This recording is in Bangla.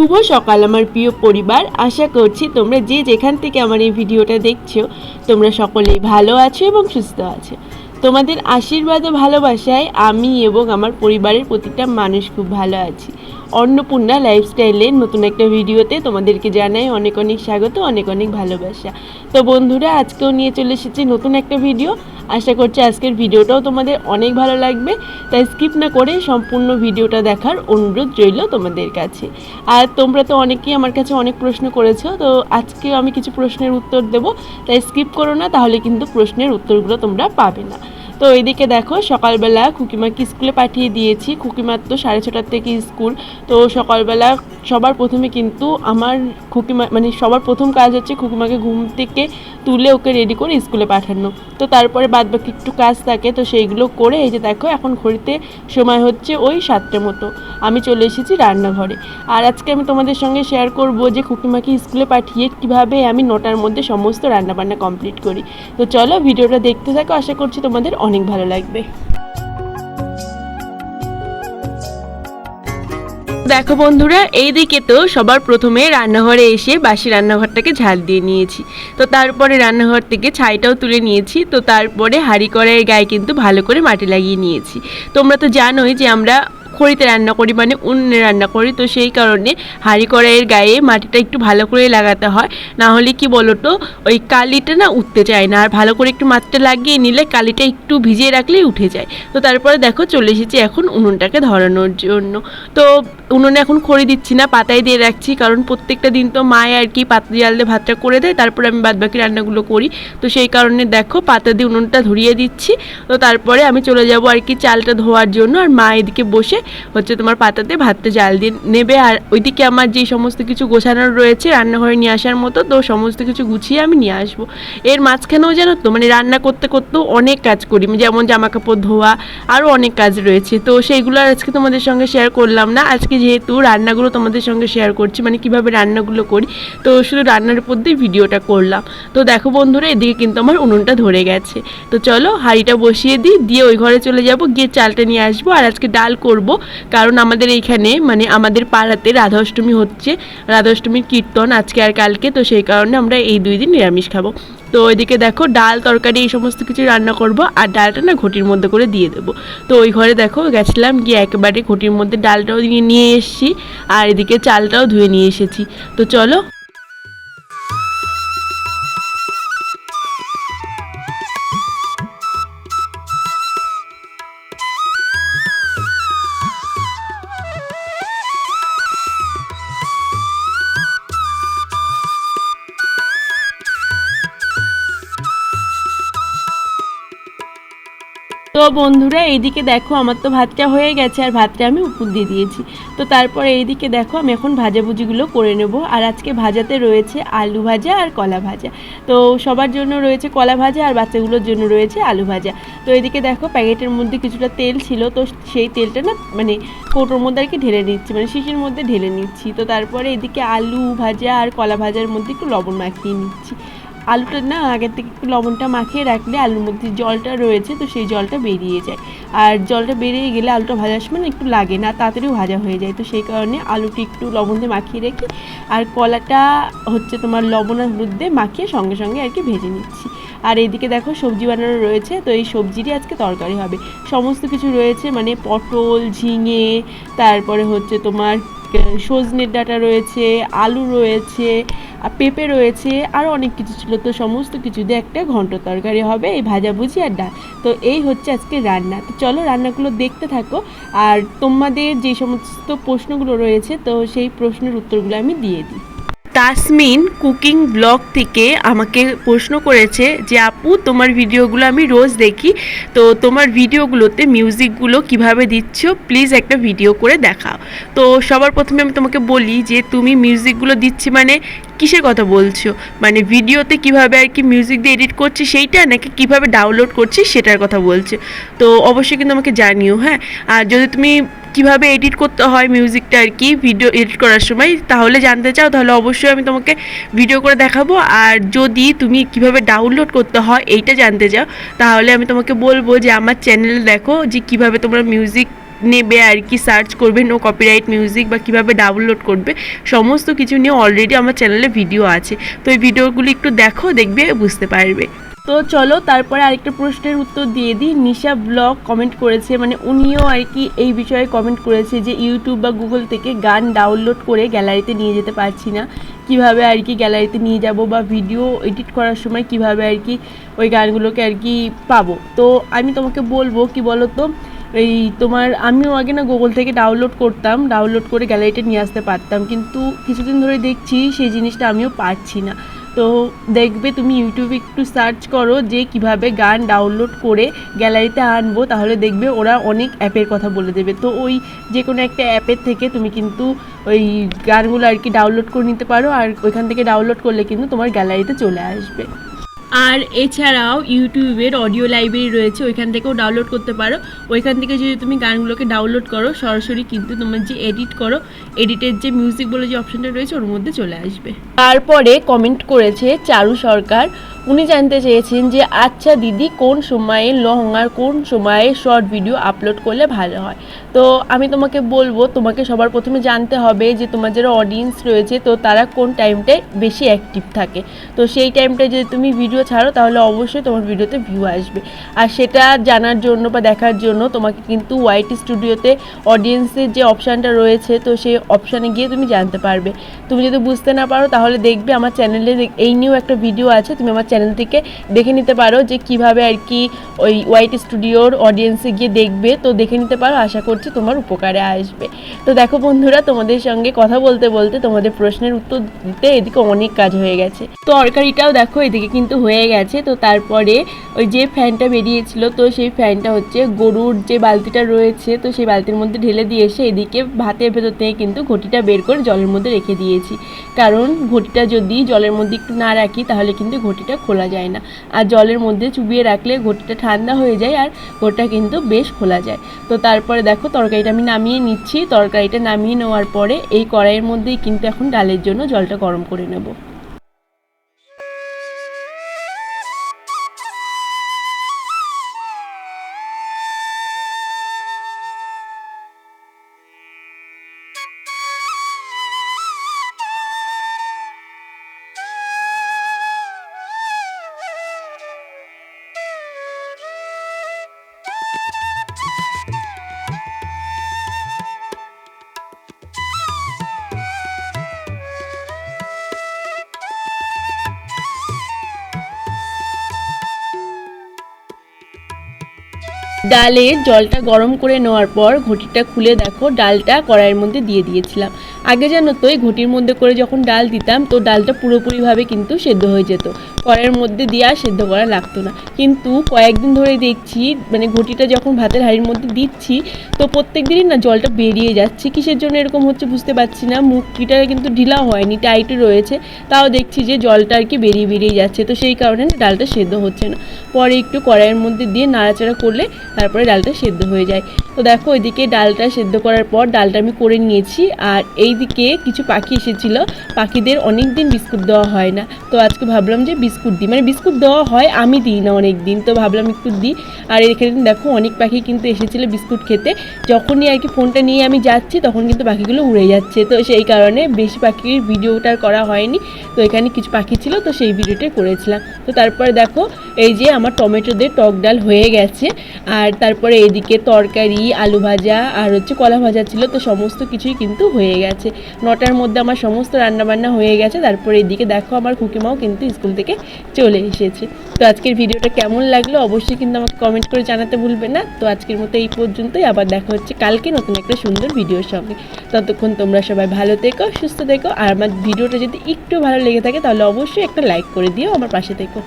শুভ সকাল আমার প্রিয় পরিবার। আশা করছি তোমরা যে যেখান থেকে আমার এই ভিডিওটা দেখছ, তোমরা সকলেই ভালো আছো এবং সুস্থ আছো। তোমাদের আশীর্বাদ ও ভালোবাসায় আমি এবং আমার পরিবারের প্রতিটা মানুষ খুব ভালো আছি। অন্নপূর্ণা লাইফস্টাইলের নতুন একটা ভিডিওতে তোমাদেরকে জানাই অনেক অনেক স্বাগত, অনেক অনেক ভালোবাসা। তো বন্ধুরা, আজকেও নিয়ে চলে এসেছি নতুন একটা ভিডিও। আশা করছি আজকের ভিডিওটাও তোমাদের অনেক ভালো লাগবে। তাই স্কিপ না করে সম্পূর্ণ ভিডিওটা দেখার অনুরোধ রইল তোমাদের কাছে। আর তোমরা তো অনেকেই আমার কাছে অনেক প্রশ্ন করেছ, তো আজকেও আমি কিছু প্রশ্নের উত্তর দেব। তাই স্কিপ করো না, তাহলে কিন্তু প্রশ্নের উত্তরগুলো তোমরা পাবে না। তো এইদিকে দেখো, সকালবেলা খুকিমাকে স্কুলে পাঠিয়ে দিয়েছি। খুকিমার তো সাড়ে ছটার থেকে স্কুল। তো সকালবেলা সবার প্রথমে কিন্তু আমার খুকিমা মানে সবার প্রথম কাজ হচ্ছে খুকিমাকে ঘুম থেকে তুলে ওকে রেডি করে স্কুলে পাঠানো। তো তারপরে বাদ বাকি একটু কাজ থাকে, তো সেইগুলো করে এই যে দেখো, এখন ঘড়িতে সময় হচ্ছে ওই সাতটা মতো। আমি চলে এসেছি রান্নাঘরে। আর আজকে আমি তোমাদের সঙ্গে শেয়ার করব যে খুকিমাকে স্কুলে পাঠিয়ে কীভাবে আমি নটার মধ্যে সমস্ত রান্নাবান্না কমপ্লিট করি। তো চলো ভিডিওটা দেখতে থাকো, আশা করছি তোমাদের অনেক ভালো লাগবে। দেখো বন্ধুরা, এইদিকে তো সবার প্রথমে রান্নাঘরে এসে বাসি রান্নাঘরটাকে ঝাল দিয়ে নিয়েছি। তো তারপরে রান্নাঘর থেকে ছাইটাও তুলে নিয়েছি। তো তারপরে হাঁড়ি কড়াইয়ের গায়ে কিন্তু ভালো করে মাটি লাগিয়ে নিয়েছি। তোমরা তো জানোই যে আমরা খড়িতে রান্না করি মানে উনুনে রান্না করি। তো সেই কারণে হাঁড়ি কড়াইয়ের গায়ে মাটিটা একটু ভালো করে লাগাতে হয়। না হলে কি বলো তো ওই কালিটা না উঠতে চায় না। আর ভালো করে একটু মাটিটা লাগিয়ে নিলে কালিটা একটু ভিজিয়ে রাখলেই উঠে যায়। তো তারপরে দেখো চলে এসেছি এখন উনুনটাকে ধরানোর জন্য। তো উনুনে এখন খড়ি দিচ্ছি না, পাতায় দিয়ে রাখছি। কারণ প্রত্যেকটা দিন তো মায় আর কি পাতা দিয়ে আললে ভাতটা করে দেয়। তারপরে আমি বাদবাকি রান্নাগুলো করি। তো সেই কারণে দেখো পাতা দিয়ে উনুনটা ধরিয়ে দিচ্ছি। তো তারপরে আমি চলে যাব আর কি চালটা ধোয়ার জন্য। আর মা এদিকে বসে হচ্ছে তোমার পাতাতে ভাতটা জাল দিয়ে নেবে আর ওইদিকে আমার যেই সমস্ত কিছু গোছানোর রয়েছে রান্নাঘরে নিয়ে আসার মতো, তো সমস্ত কিছু গুছিয়ে আমি নিয়ে আসব। এর মাঝখানেও জানো তো মানে রান্না করতে করতেও অনেক কাজ করি যেমন জামা কাপড় ধোয়া আরও অনেক কাজ রয়েছে। তো সেইগুলো আজকে তোমাদের সঙ্গে শেয়ার করলাম না, আজকে যেহেতু রান্নাগুলো তোমাদের সঙ্গে শেয়ার করছি মানে কীভাবে রান্নাগুলো করি, তো শুধু রান্নার উপর দিয়ে ভিডিওটা করলাম। তো দেখো বন্ধুরা, এদিকে কিন্তু আমার উনুনটা ধরে গেছে। তো চলো হাঁড়িটা বসিয়ে দিই, দিয়ে ওই ঘরে চলে যাব, গিয়ে চালটা নিয়ে আসব, আর আজকে ডাল করব। কারণ আমাদের এইখানে মানে আমাদের পাড়াতে রাধা অষ্টমী হচ্ছে রাধা অষ্টমীর কীর্তন আজকে আর কালকে, তো সেই কারণে আমরা এই দুই দিন নিরামিষ খাব। তো ওইদিকে দেখো, ডাল, তরকারি এই সমস্ত কিছু রান্না করব, আর ডালটা না ঘটির মধ্যে করে দিয়ে দেবো। তো ওই ঘরে দেখো, গেছিলাম, গিয়ে একেবারে ঘটির মধ্যে ডালটাও নিয়ে নিয়ে এসেছি, আর এদিকে চালটাও ধুয়ে নিয়ে এসেছি। তো চলো তো বন্ধুরা, এইদিকে দেখো আমার তো ভাতটা হয়ে গেছে আর ভাতটা আমি উপর দিয়ে দিয়েছি। তো তারপর এইদিকে দেখো আমি এখন ভাজাভুজিগুলো করে নেব। আর আজকে ভাজাতে রয়েছে আলু ভাজা আর কলা ভাজা। তো সবার জন্য রয়েছে কলা ভাজা আর বাচ্চাগুলোর জন্য রয়েছে আলু ভাজা। তো এইদিকে দেখো প্যাকেটের মধ্যে কিছুটা তেল ছিল, তো সেই তেলটা না মানে কৌটোর মধ্যে আর কি ঢেলে নিচ্ছি মানে শিশির মধ্যে ঢেলে নিচ্ছি। তো তারপরে এদিকে আলু ভাজা আর কলা ভাজার মধ্যে একটু লবণ মাখিয়ে নিচ্ছি। আলুটা না আগের থেকে একটু লবণটা মাখিয়ে রাখলে আলুর মধ্যে জলটা রয়েছে, তো সেই জলটা বেরিয়ে যায়। আর জলটা বেরিয়ে গেলে আলুটা ভাজার সময় একটু লাগে না, তাড়াতাড়িও ভাজা হয়ে যায়। তো সেই কারণে আলুটি একটু লবণ দিয়ে মাখিয়ে রেখে আর কলাটা হচ্ছে তোমার লবণ আর হলুদ দিয়ে মাখিয়ে সঙ্গে সঙ্গে আর কি ভেজে নিচ্ছি। আর এইদিকে দেখো সবজি বানানো রয়েছে, তো এই সবজিরই আজকে তরকারি হবে। সমস্ত কিছু রয়েছে মানে পটল, ঝিঙে, তারপরে হচ্ছে তোমার সজনের ডাটা রয়েছে, আলু রয়েছে পেঁপে রয়েছে, আর অনেক কিছু ছিল। তো সমস্ত কিছু দিয়ে একটা ঘন্ট তরকারি হবে, এই ভাজাভুজি আর ডাল। তো এই হচ্ছে আজকে রান্না। তো চলো রান্নাগুলো দেখতে থাকো। আর তোমাদের যে সমস্ত প্রশ্নগুলো রয়েছে, তো সেই প্রশ্নের উত্তরগুলো আমি দিয়ে দিই। তাসমিন কুকিং ব্লগ থেকে আমাকে প্রশ্ন করেছে যে, আপু, তোমার ভিডিওগুলো আমি রোজ দেখি, তো তোমার ভিডিওগুলোতে মিউজিকগুলো কীভাবে দিচ্ছ? প্লিজ একটা ভিডিও করে দেখাও। তো সবার প্রথমে আমি তোমাকে বলি যে, তুমি মিউজিকগুলো দিচ্ছি মানে কিসের কথা বলছো? মানে ভিডিওতে কীভাবে আর কি মিউজিক দিয়ে এডিট করছি সেইটা, নাকি কীভাবে ডাউনলোড করছি সেটার কথা বলছে? তো অবশ্যই কিন্তু আমাকে জানিও হ্যাঁ? আর যদি তুমি কীভাবে এডিট করতে হয় মিউজিকটা আর কি ভিডিও এডিট করার সময়, তাহলে জানতে চাও, তাহলে অবশ্যই আমি তোমাকে ভিডিও করে দেখাবো। আর যদি তুমি কীভাবে ডাউনলোড করতে হয়, এইটা জানতে চাও, তাহলে আমি তোমাকে বলব যে আমার চ্যানেলে দেখো যে কীভাবে তোমরা মিউজিক নেবে আর কি সার্চ করবে নো কপিরাইট মিউজিক বা কীভাবে ডাউনলোড করবে, সমস্ত কিছু নিয়ে অলরেডি আমার চ্যানেলে ভিডিও আছে। তো এই ভিডিওগুলো একটু দেখো, দেখবে, বুঝতে পারবে। তো চলো, তারপরে আরেকটা প্রশ্নের উত্তর দিয়ে দিই। নিশা ব্লগ কমেন্ট করেছে মানে উনিও আর কি এই বিষয়ে কমেন্ট করেছে যে ইউটিউব বা গুগল থেকে গান ডাউনলোড করে গ্যালারিতে নিয়ে যেতে পারছি না। কীভাবে আর কি গ্যালারিতে নিয়ে যাব বা ভিডিও এডিট করার সময় কীভাবে আর কি ওই গানগুলোকে আর কি পাবো? তো আমি তোমাকে বলব, কি বলো তো এই তোমার আমিও আগে না গুগল থেকে ডাউনলোড করতাম ডাউনলোড করে গ্যালারিতে নিয়ে আসতে পারতাম। কিন্তু কিছুদিন ধরে দেখছি সেই জিনিসটা আমিও পারছি না। তো দেখবে তুমি ইউটিউবে একটু সার্চ করো যে কীভাবে গান ডাউনলোড করে গ্যালারিতে আনব, তাহলে দেখবে ওরা অনেক অ্যাপের কথা বলে দেবে। তো ওই যে কোনো একটা অ্যাপের থেকে তুমি কিন্তু ওই গানগুলো আর কি ডাউনলোড করে নিতে পারো, আর ওইখান থেকে ডাউনলোড করলে কিন্তু তোমার গ্যালারিতে চলে আসবে। আর এছাড়াও ইউটিউবের অডিও লাইব্রেরি রয়েছে, ওইখান থেকেও ডাউনলোড করতে পারো। ওইখান থেকে যদি তুমি গানগুলোকে ডাউনলোড করো, সরাসরি কিন্তু তোমার যে এডিট করো এডিটের যে মিউজিক বলে যে অপশনটা রয়েছে, ওর মধ্যে চলে আসবে। তারপরে কমেন্ট করেছে চারু সরকার উনি জানতে চেয়েছেন যে আচ্ছা দিদি, কোন সময়ে লং আর কোন সময়ে শর্ট ভিডিও আপলোড করলে ভালো হয়? তো আমি তোমাকে বলব, তোমাকে সবার প্রথমে জানতে হবে যে তোমার যারা অডিয়েন্স রয়েছে, তো তারা কোন টাইমটায় বেশি অ্যাক্টিভ থাকে? তো সেই টাইমটায় যদি তুমি ভিডিও ছাড়ো, তাহলে অবশ্যই তোমার ভিডিওতে ভিউ আসবে। আর সেটা জানার জন্য বা দেখার জন্য তোমাকে কিন্তু ওয়াইটি স্টুডিওতে অডিয়েন্সের যে অপশানটা রয়েছে, তো সেই অপশানে গিয়ে তুমি জানতে পারবে। তুমি যদি বুঝতে না পারো, তাহলে দেখবে আমার চ্যানেলে এই নিয়েও একটা ভিডিও আছে, তুমি আমার চ্যানেল থেকে দেখে নিতে পারো যে কীভাবে আর কি ওই ওয়াইটি স্টুডিওর অডিয়েন্সে গিয়ে দেখবে। তো দেখে নিতে পারো, আশা করছি তোমার উপকারে আসবে। তো দেখো বন্ধুরা, তোমাদের সঙ্গে কথা বলতে বলতে তোমাদের প্রশ্নের উত্তর দিতে এদিকে অনেক কাজ হয়ে গেছে। তো তরকারিটাও দেখো এদিকে কিন্তু হয়ে গেছে। তো তারপরে ওই যে ফ্যানটা বেরিয়েছিল, তো সেই ফ্যানটা হচ্ছে গরুর যে বালতিটা রয়েছে, তো সেই বালতির মধ্যে ঢেলে দিয়ে এসে এদিকে ভাতের ভেতর থেকে কিন্তু ঘটিটা বের করে জলের মধ্যে রেখে দিয়েছি। কারণ ঘটিটা যদি জলের মধ্যে একটু না রাখি, তাহলে কিন্তু ঘটিটা খোলা যায় না। আর জলের মধ্যে চুবিয়ে রাখলে ঘটিটা ঠান্ডা হয়ে যায় আর ঘটিটা কিন্তু বেশ খোলা যায়। তো তারপরে দেখো, তরকারিটা আমি নামিয়ে নিচ্ছি। তরকারিটা নামিয়ে নেওয়ার পরে এই কড়াইয়ের মধ্যেই কিন্তু এখন ডালের জন্য জলটা গরম করে নেব। ডালের জলটা গরম করে নেওয়ার পর ঘটিটা খুলে দেখো ডালটা কড়াইয়ের মধ্যে দিয়ে দিয়েছিলাম। আগে জানো তো এই ঘটির মধ্যে করে যখন ডাল দিতাম, তো ডালটা পুরোপুরিভাবে কিন্তু সেদ্ধ হয়ে যেত। কড়াইয়ের মধ্যে দিয়ে আর সেদ্ধ করা লাগতো না। কিন্তু কয়েকদিন ধরে দেখছি মানে ঘটিটা যখন ভাতের হাঁড়ির মধ্যে দিচ্ছি, তো প্রত্যেক দিনই না জলটা বেরিয়ে যাচ্ছে। কিসের জন্য এরকম হচ্ছে বুঝতে পারছি না। মুখটিটা কিন্তু ঢিলা হয়নি টাইটই রয়েছে। তাও দেখছি যে জলটা আর কি বেরিয়ে বেরিয়ে যাচ্ছে। তো সেই কারণে ডালটা সেদ্ধ হচ্ছে না। পরে একটু কড়াইয়ের মধ্যে দিয়ে নাড়াচাড়া করলে তারপরে ডালটা সেদ্ধ হয়ে যায়। তো দেখো, ওইদিকে ডালটা সেদ্ধ করার পর ডালটা আমি করে নিয়েছি। আর এই দিকে কিছু পাখি এসেছিল। পাখিদের অনেক দিন বিস্কুট দেওয়া হয় না। তো আজকে ভাবলাম যে বিস্কুট দিই। মানে বিস্কুট দেওয়া হয়, আমি দিই না অনেক দিন তো ভাবলাম একটু দিই। আর এখানে দেখো অনেক পাখি কিন্তু এসেছিল বিস্কুট খেতে। যখনই আর কি ফোনটা নিয়ে আমি যাচ্ছি, তখন কিন্তু পাখিগুলো উড়ে যাচ্ছে। তো সেই কারণে বেশি পাখির ভিডিওটা করা হয়নি। তো এখানে কিছু পাখি ছিল, তো সেই ভিডিওটাই করেছিলাম। তো তারপরে দেখো, এই যে আমার টমেটো দিয়ে টক ডাল হয়ে গেছে। আর তারপরে এদিকে তরকারি, আলু ভাজা, আর হচ্ছে কলা ভাজা ছিল। তো সমস্ত কিছুই কিন্তু হয়ে গেছে। নটার মধ্যে আমার সমস্ত রান্নাবান্না হয়ে গেছে। তারপরে এদিকে দেখো আমার কুকিমাও কিন্তু স্কুল থেকে চলে এসেছে। তো আজকের ভিডিওটা কেমন লাগল অবশ্যই কিন্তু আমাকে কমেন্ট করে জানাতে ভুলবে না। তো আজকের মতো এই পর্যন্তই। আবার দেখা হচ্ছে কালকে নতুন একটা সুন্দর ভিডিওর সঙ্গে। ততক্ষণ তোমরা সবাই ভালো থেকো, সুস্থ থেকো। আর আমার ভিডিওটা যদি একটু ভালো লেগে থাকে তাহলে অবশ্যই একটা লাইক করে দিও আমার পাশে থেকো।